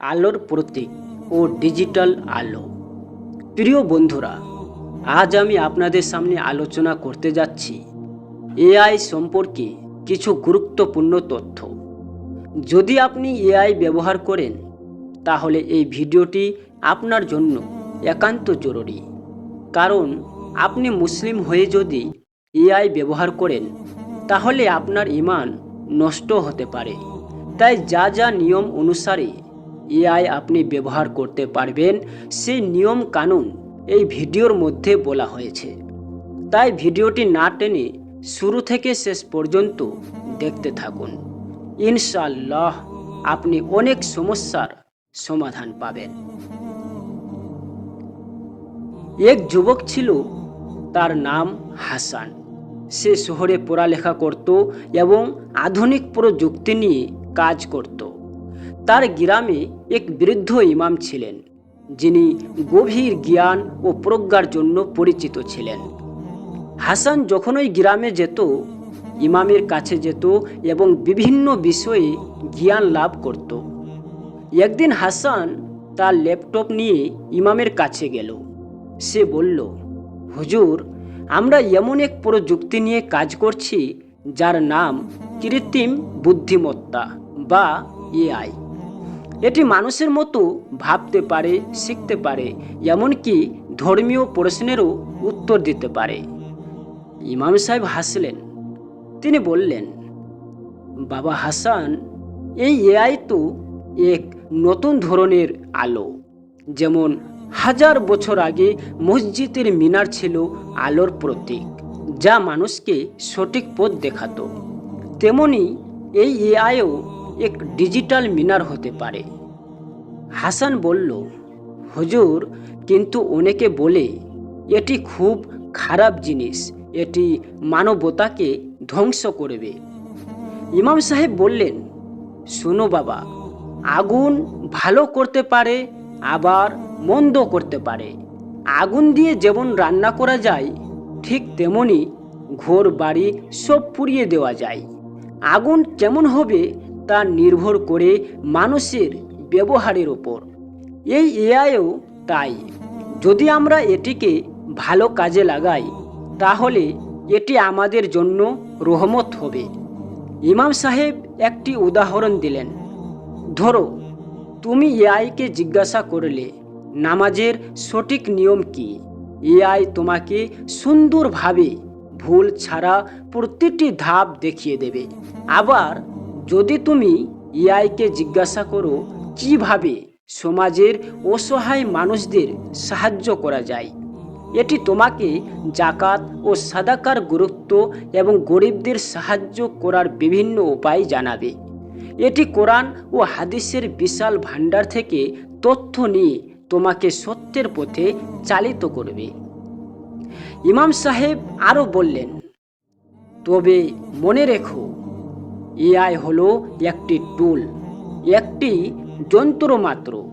আলোর প্রতীক ও ডিজিটাল আলো। প্রিয় বন্ধুরা, আজ আমি আপনাদের সামনে আলোচনা করতে যাচ্ছি এআই সম্পর্কে কিছু গুরুত্বপূর্ণ তথ্য। যদি আপনি এআই ব্যবহার করেন, তাহলে এই ভিডিওটি আপনার জন্য একান্ত জরুরি। কারণ আপনি মুসলিম হয়ে যদি এআই ব্যবহার করেন, তাহলে আপনার ইমান নষ্ট হতে পারে। তাই যা যা নিয়ম অনুসারে এআই আপনি ব্যবহার করতে পারবেন, সেই নিয়ম কানুন এই ভিডিওর মধ্যে বলা হয়েছে। তাই ভিডিওটি না টেনে শুরু থেকে শেষ পর্যন্ত দেখতে থাকুন। ইনশাল্লাহ আপনি অনেক সমস্যার সমাধান পাবেন। এক যুবক ছিল, তার নাম হাসান। সে শহরে পড়ালেখা করত এবং আধুনিক প্রযুক্তি নিয়ে কাজ করত। তার গ্রামে এক বৃদ্ধ ইমাম ছিলেন, যিনি গভীর জ্ঞান ও প্রজ্ঞার জন্য পরিচিত ছিলেন। হাসান যখনই গ্রামে যেত, ইমামের কাছে যেত এবং বিভিন্ন বিষয়ে জ্ঞান লাভ করত। একদিন হাসান তার ল্যাপটপ নিয়ে ইমামের কাছে গেল। সে বলল, হুজুর, আমরা এমন এক প্রযুক্তি নিয়ে কাজ করছি, যার নাম কৃত্রিম বুদ্ধিমত্তা বা এআই। এটি মানুষের মতো ভাবতে পারে, শিখতে পারে, এমনকি ধর্মীয় প্রশ্নেরও উত্তর দিতে পারে। ইমাম সাহেব হাসলেন। তিনি বললেন, বাবা হাসান, এই এআই তো এক নতুন ধরনের আলো। যেমন হাজার বছর আগে মসজিদের মিনার ছিল আলোর প্রতীক, যা মানুষকে সঠিক পথ দেখাতো। তেমনি এই এআইও এক ডিজিটাল মিনার হতে পারে। হাসান বলল, হুজুর, কিন্তু অনেকে বলে, এটি খুব খারাপ জিনিস, এটি মানবতাকে ধ্বংস করবে। ইমাম সাহেব বললেন, শোনো বাবা, আগুন ভালো করতে পারে, আবার মন্দ করতে পারে। আগুন দিয়ে যেমন রান্না করা যায়, ঠিক তেমনি ঘর বাড়ি সব পুড়িয়ে দেওয়া যায়। আগুন কেমন হবে তা নির্ভর করে মানুষের ব্যবহারের ওপর। এই এআইও তাই। যদি আমরা এটিকে ভালো কাজে লাগাই, তাহলে এটি আমাদের জন্য রহমত হবে। ইমাম সাহেব একটি উদাহরণ দিলেন। ধরো, তুমি এআইকে জিজ্ঞাসা করলে, নামাজের সঠিক নিয়ম কি? এআই তোমাকে সুন্দরভাবে ভুল ছাড়া প্রতিটি ধাপ দেখিয়ে দেবে। আবার যদি তুমি এআইকে জিজ্ঞাসা করো কীভাবে সমাজের অসহায় মানুষদের সাহায্য করা যায়, এটি তোমাকে জাকাত ও সাদাকার গুরুত্ব এবং গরিবদের সাহায্য করার বিভিন্ন উপায় জানাবে। এটি কোরআন ও হাদিসের বিশাল ভাণ্ডার থেকে তথ্য নিয়ে তোমাকে সত্যের পথে চালিত করবে। ইমাম সাহেব আরও বললেন, তবে মনে রেখো এআই হলো একটি টুল একটি যন্ত্র মাত্র।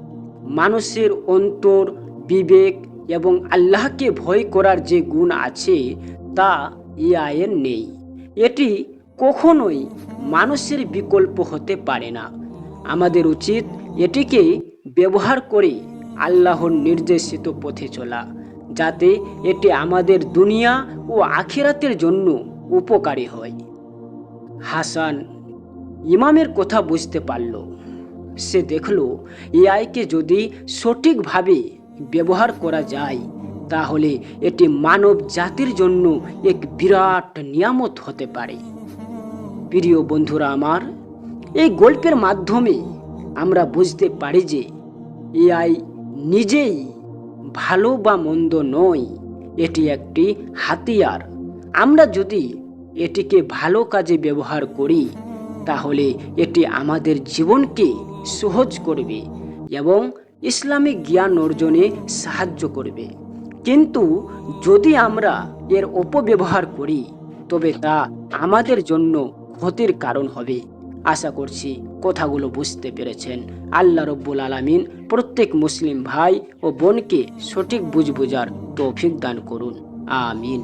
মানুষের অন্তর, বিবেক এবং আল্লাহকে ভয় করার যে গুণ আছে, তা এআইয়ের নেই। এটি কখনোই মানুষের বিকল্প হতে পারে না। আমাদের উচিত এটিকে ব্যবহার করে আল্লাহর নির্দেশিত পথে চলা, যাতে এটি আমাদের দুনিয়া ও আখিরাতের জন্য উপকারী হয়। হাসান ইমামের কথা বুঝতে পারল। সে দেখল, এআইকে যদি সঠিকভাবে ব্যবহার করা যায়, তাহলে এটি মানব জাতির জন্য এক বিরাট নিয়ামত হতে পারে। প্রিয় বন্ধুরা আমার, এই গল্পের মাধ্যমে আমরা বুঝতে পারি যে এআই নিজেই ভালো বা মন্দ নয়, এটি একটি হাতিয়ার। আমরা যদি এটিকে ভালো কাজে ব্যবহার করি, তাহলে এটি আমাদের জীবনকে সহজ করবে এবং ইসলামিক জ্ঞান অর্জনে সাহায্য করবে। কিন্তু যদি আমরা এর অপব্যবহার করি, তবে তা আমাদের জন্য ক্ষতির কারণ হবে। আশা করছি কথাগুলো বুঝতে পেরেছেন। আল্লাহ রব্বুল আলমিন প্রত্যেক মুসলিম ভাই ও বোনকে সঠিক বুঝ বোঝার তৌফিক দান করুন। আমিন।